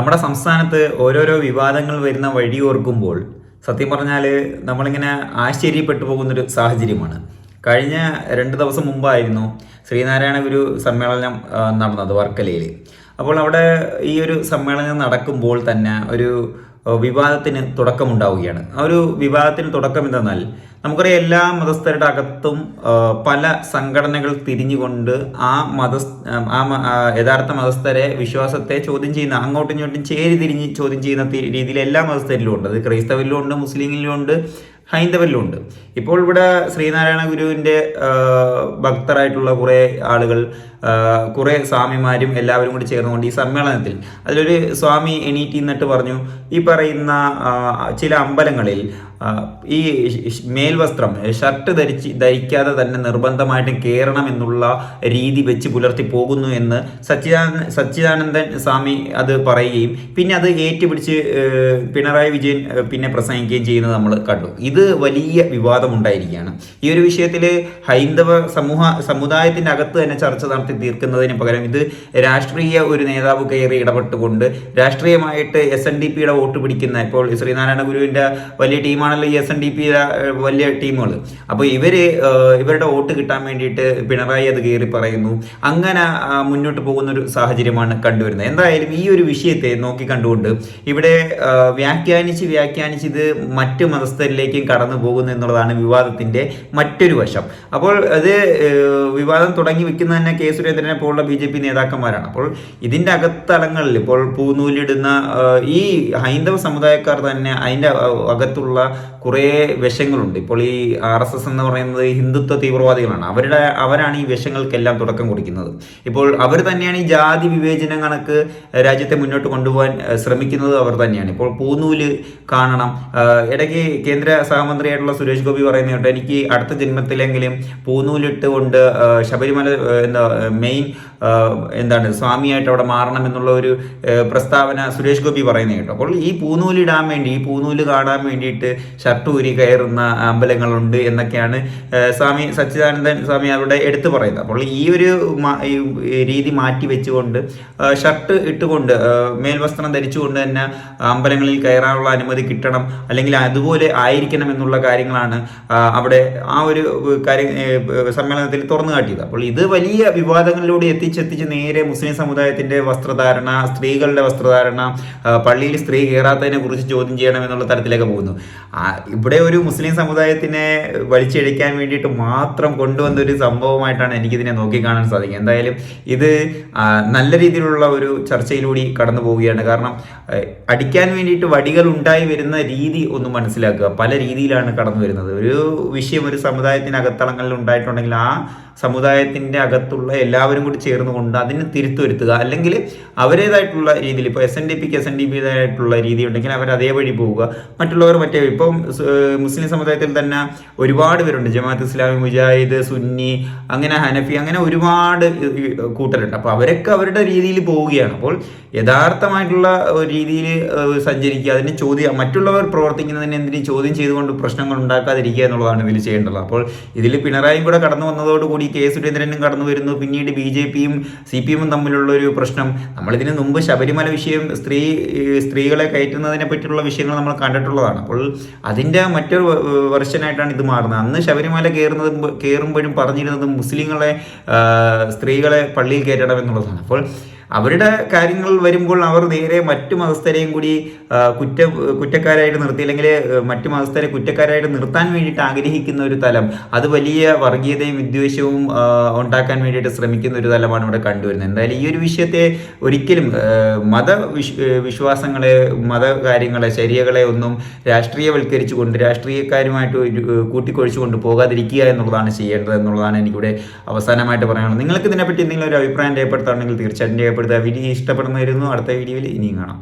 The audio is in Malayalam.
നമ്മുടെ സംസ്ഥാനത്ത് ഓരോരോ വിവാദങ്ങൾ വരുന്ന വഴി ഓർക്കുമ്പോൾ സത്യം പറഞ്ഞാൽ നമ്മളിങ്ങനെ ആശ്ചര്യപ്പെട്ടു പോകുന്നൊരു സാഹചര്യമാണ്. കഴിഞ്ഞ രണ്ട് ദിവസം മുമ്പായിരുന്നു ശ്രീനാരായണ ഗുരു സമ്മേളനം നടന്നത് വർക്കലയിൽ അപ്പോൾ അവിടെ ഈ ഒരു സമ്മേളനം നടക്കുമ്പോൾ തന്നെ ഒരു വിവാദത്തിന് തുടക്കമുണ്ടാവുകയാണ്. ആ ഒരു വിവാദത്തിന് തുടക്കം എന്തെന്നാൽ നമുക്കറിയാം എല്ലാ മതസ്ഥരുടെ അകത്തും പല സംഘടനകൾ തിരിഞ്ഞുകൊണ്ട് ആ മത ആ യഥാർത്ഥ മതസ്ഥരെ വിശ്വാസത്തെ ചോദ്യം ചെയ്യുന്ന അങ്ങോട്ടും ഇങ്ങോട്ടും ചേരി തിരിഞ്ഞ് ചോദ്യം ചെയ്യുന്ന രീതിയിൽ എല്ലാ മതസ്ഥരിലും ഉണ്ട്. അത് ക്രൈസ്തവരിലും ഉണ്ട് മുസ്ലിങ്ങളിലും ഉണ്ട് ഹൈന്ദവരിലും ഉണ്ട്. ഇപ്പോൾ ഇവിടെ ശ്രീനാരായണ ഗുരുവിന്റെ ഭക്തരായിട്ടുള്ള കുറേ ആളുകൾ കുറേ സ്വാമിമാരും എല്ലാവരും കൂടി ചേർന്നുകൊണ്ട് ഈ സമ്മേളനത്തിൽ. അതിലൊരു സ്വാമി എണീറ്റി എന്നിട്ട് പറഞ്ഞു ഈ പറയുന്ന ചില അമ്പലങ്ങളിൽ ഈ മേൽവസ്ത്രം ഷർട്ട് ധരിച്ച് ധരിക്കാതെ തന്നെ നിർബന്ധമായിട്ടും കയറണം എന്നുള്ള രീതി വെച്ച് പുലർത്തി പോകുന്നു എന്ന് സച്ചിദാനന്ദ സച്ചിദാനന്ദൻ സ്വാമി അത് പറയുകയും പിന്നെ അത് ഏറ്റുപിടിച്ച് പിണറായി വിജയൻ പിന്നെ പ്രസംഗിക്കുകയും ചെയ്യുന്നത് നമ്മൾ കണ്ടു. ഇത് വലിയ വിവാദം വിവാദമുണ്ടായിരിക്കുകയാണ്. ഈ ഒരു വിഷയത്തിൽ ഹൈന്ദവ സമൂഹ സമുദായത്തിന്റെ അകത്ത് തന്നെ ചർച്ച നടത്തി തീർക്കുന്നതിന് പകരം ഇത് രാഷ്ട്രീയ ഒരു നേതാവ് കയറി ഇടപെട്ടുകൊണ്ട് രാഷ്ട്രീയമായിട്ട് എസ് എൻ ഡി പിയുടെ വോട്ട് പിടിക്കുന്ന ഇപ്പോൾ ശ്രീനാരായണ ഗുരുവിന്റെ വലിയ ടീമാണല്ലോ ഈ എസ് എൻ ഡി പി വലിയ ടീമുകൾ അപ്പോൾ ഇവർ ഇവരുടെ വോട്ട് കിട്ടാൻ വേണ്ടിയിട്ട് പിണറായി അത് കയറി പറയുന്നു. അങ്ങനെ മുന്നോട്ട് പോകുന്ന ഒരു സാഹചര്യമാണ് കണ്ടുവരുന്നത്. എന്തായാലും ഈ ഒരു വിഷയത്തെ നോക്കി കണ്ടുകൊണ്ട് ഇവിടെ വ്യാഖ്യാനിച്ച് വ്യാഖ്യാനിച്ച് ഇത് മറ്റു മതസ്ഥരിലേക്കും കടന്നു പോകുന്നു എന്നുള്ളതാണ് വിവാദത്തിന്റെ മറ്റൊരു വശം. അപ്പോൾ അത് വിവാദം തുടങ്ങി വെക്കുന്ന തന്നെ കെ സുരേന്ദ്രനെ പോലുള്ള ബി ജെ പി നേതാക്കന്മാരാണ്. അപ്പോൾ ഇതിന്റെ അകത്തളങ്ങളിൽ ഇപ്പോൾ പൂനൂലിടുന്ന ഈ ഹൈന്ദവ സമുദായക്കാർ തന്നെ അതിന്റെ അകത്തുള്ള കുറേ വിഷങ്ങളുണ്ട്. ഇപ്പോൾ ഈ ആർ എസ് എസ് എന്ന് പറയുന്നത് ഹിന്ദുത്വ തീവ്രവാദികളാണ്. അവരുടെ അവരാണ് ഈ വിഷങ്ങൾക്കെല്ലാം തുടക്കം കുറിക്കുന്നത്. ഇപ്പോൾ അവർ തന്നെയാണ് ഈ ജാതി വിവേചനം കണക്ക് രാജ്യത്തെ മുന്നോട്ട് കൊണ്ടുപോകാൻ ശ്രമിക്കുന്നത് അവർ തന്നെയാണ്. ഇപ്പോൾ പൂനൂൽ കാണണം. ഇടയ്ക്ക് കേന്ദ്ര സഹമന്ത്രിയായിട്ടുള്ള സുരേഷ് ഗോപി പറയുന്നത് എനിക്ക് അടുത്ത ജന്മത്തിലെങ്കിലും പൂനൂലിട്ട് കൊണ്ട് ശബരിമല എന്താ മെയിൻ എന്താണ് സ്വാമിയായിട്ട് അവിടെ മാറണം എന്നുള്ള ഒരു പ്രസ്താവന സുരേഷ് ഗോപി പറയുന്നത് കേട്ടോ. അപ്പോൾ ഈ പൂനൂൽ ഇടാൻ വേണ്ടി ഈ പൂനൂൽ കാണാൻ വേണ്ടിയിട്ട് ഷർട്ട് ഊരി കയറുന്ന അമ്പലങ്ങളുണ്ട് എന്നൊക്കെയാണ് സ്വാമി സച്ചിദാനന്ദൻ സ്വാമി അവിടെ എടുത്തു പറയുന്നത്. അപ്പോൾ ഈ ഒരു രീതി മാറ്റി വെച്ചുകൊണ്ട് ഷർട്ട് ഇട്ടുകൊണ്ട് മേൽവസ്ത്രം ധരിച്ചുകൊണ്ട് തന്നെ അമ്പലങ്ങളിൽ കയറാനുള്ള അനുമതി കിട്ടണം അല്ലെങ്കിൽ അതുപോലെ ആയിരിക്കണം എന്നുള്ള കാര്യങ്ങളാണ് അവിടെ ആ ഒരു കാര്യം സമ്മേളനത്തിൽ തുറന്നു കാട്ടിയത്. അപ്പോൾ ഇത് വലിയ വിവാദങ്ങളിലൂടെ എത്തിച്ചെത്തിച്ച് നേരെ മുസ്ലിം സമുദായത്തിന്റെ വസ്ത്രധാരണ സ്ത്രീകളുടെ വസ്ത്രധാരണ പള്ളിയിൽ സ്ത്രീ കയറാത്തതിനെ കുറിച്ച് ചോദ്യം ചെയ്യണം എന്നുള്ള തരത്തിലേക്ക് പോകുന്നു. ഇവിടെ ഒരു മുസ്ലിം സമുദായത്തിനെ വലിച്ചെഴിക്കാൻ വേണ്ടിയിട്ട് മാത്രം കൊണ്ടുവന്ന ഒരു സംഭവമായിട്ടാണ് എനിക്കിതിനെ നോക്കിക്കാണാൻ സാധിക്കുക. എന്തായാലും ഇത് നല്ല രീതിയിലുള്ള ഒരു ചർച്ചയിലൂടെ കടന്നു പോവുകയാണ്. കാരണം അടിക്കാൻ വേണ്ടിയിട്ട് വടികൾ ഉണ്ടായി വരുന്ന രീതി ഒന്ന് മനസ്സിലാക്കുക. പല രീതിയിലാണ് കടന്നു വരുന്നത്. ഒരു വിഷയം ഒരു സമുദായത്തിന് അകത്തളങ്ങളിൽ ഉണ്ടായിട്ടുണ്ടെങ്കിൽ ആ സമുദായത്തിന്റെ അകത്തുള്ള എല്ലാവരും കൂടി ചേർന്നുകൊണ്ട് അതിന് തിരുത്തു വരുത്തുക. അല്ലെങ്കിൽ അവരേതായിട്ടുള്ള രീതിയിൽ ഇപ്പോൾ എസ് എൻ ഡി പിക്ക് എസ് എൻ ഡി പിതായിട്ടുള്ള രീതി ഉണ്ടെങ്കിൽ അവർ അതേ വഴി പോവുക. മറ്റുള്ളവർ മറ്റേ ഇപ്പം മുസ്ലിം സമുദായത്തിൽ തന്നെ ഒരുപാട് പേരുണ്ട്. ജമാഅത്ത് ഇസ്ലാമി മുജാഹിദ് സുന്നി അങ്ങനെ ഹനഫി അങ്ങനെ ഒരുപാട് കൂട്ടരുണ്ട്. അപ്പോൾ അവരൊക്കെ അവരുടെ രീതിയിൽ പോവുകയാണ്. അപ്പോൾ യഥാർത്ഥമായിട്ടുള്ള രീതിയിൽ സഞ്ചരിക്കുക അതിന് ചോദ്യം മറ്റുള്ളവർ പ്രവർത്തിക്കുന്നതിന് എന്തിനും ചോദ്യം ചെയ്തുകൊണ്ട് പ്രശ്നങ്ങൾ ഉണ്ടാക്കാതിരിക്കുക എന്നുള്ളതാണ് ഇതിൽ ചെയ്യേണ്ടത്. അപ്പോൾ ഇതിൽ പിണറായി കൂടെ കടന്നു വന്നതോടുകൂടി കെ സുരേന്ദ്രനും കടന്നു വരുന്നു. പിന്നീട് ബി ജെ പിയും സി പി എമ്മും തമ്മിലുള്ള ഒരു പ്രശ്നം. നമ്മളിതിന് മുമ്പ് ശബരിമല വിഷയം സ്ത്രീ സ്ത്രീകളെ കയറ്റുന്നതിനെ പറ്റിയുള്ള വിഷയങ്ങൾ നമ്മൾ കണ്ടിട്ടുള്ളതാണ്. അപ്പോൾ അതിന്റെ മറ്റൊരു വെർഷനായിട്ടാണ് ഇത് മാറുന്നത്. അന്ന് ശബരിമല കയറുന്നത് കയറുമ്പോഴും പറഞ്ഞിരുന്നത് മുസ്ലിങ്ങളെ സ്ത്രീകളെ പള്ളിയിൽ കയറ്റണം എന്നുള്ളതാണ്. അപ്പോൾ അവരുടെ കാര്യങ്ങൾ വരുമ്പോൾ അവർ നേരെ മറ്റു മതസ്ഥരെയും കൂടി കുറ്റ കുറ്റക്കാരായിട്ട് നിർത്തി അല്ലെങ്കിൽ മറ്റു മതസ്ഥരെ കുറ്റക്കാരായിട്ട് നിർത്താൻ വേണ്ടിയിട്ട് ആഗ്രഹിക്കുന്ന ഒരു തലം അത് വലിയ വർഗീയതയും വിദ്വേഷവും ഉണ്ടാക്കാൻ വേണ്ടിയിട്ട് ശ്രമിക്കുന്ന ഒരു തലമാണ് ഇവിടെ കണ്ടുവരുന്നത്. എന്തായാലും ഈ ഒരു വിഷയത്തെ ഒരിക്കലും മത വിശ്വാസങ്ങളെ മത കാര്യങ്ങളെ ശരിയകളെ ഒന്നും രാഷ്ട്രീയവൽക്കരിച്ചുകൊണ്ട് രാഷ്ട്രീയക്കാരുമായിട്ട് കൂട്ടിക്കൊഴിച്ചുകൊണ്ട് പോകാതിരിക്കുക എന്നുള്ളതാണ് ചെയ്യേണ്ടത് എന്നുള്ളതാണ് എനിക്കിവിടെ അവസാനമായിട്ട് പറയാനുള്ളത്. നിങ്ങൾക്ക് ഇതിനെപ്പറ്റി എന്തെങ്കിലും ഒരു അഭിപ്രായം രേഖപ്പെടുത്താണെങ്കിൽ തീർച്ചയായിട്ടും രേഖപ്പെടുത്തുക വീഡിയോ ഇഷ്ടപ്പെടുന്നതായിരുന്നു അടുത്ത വീഡിയോയിൽ ഇനിയും കാണാം.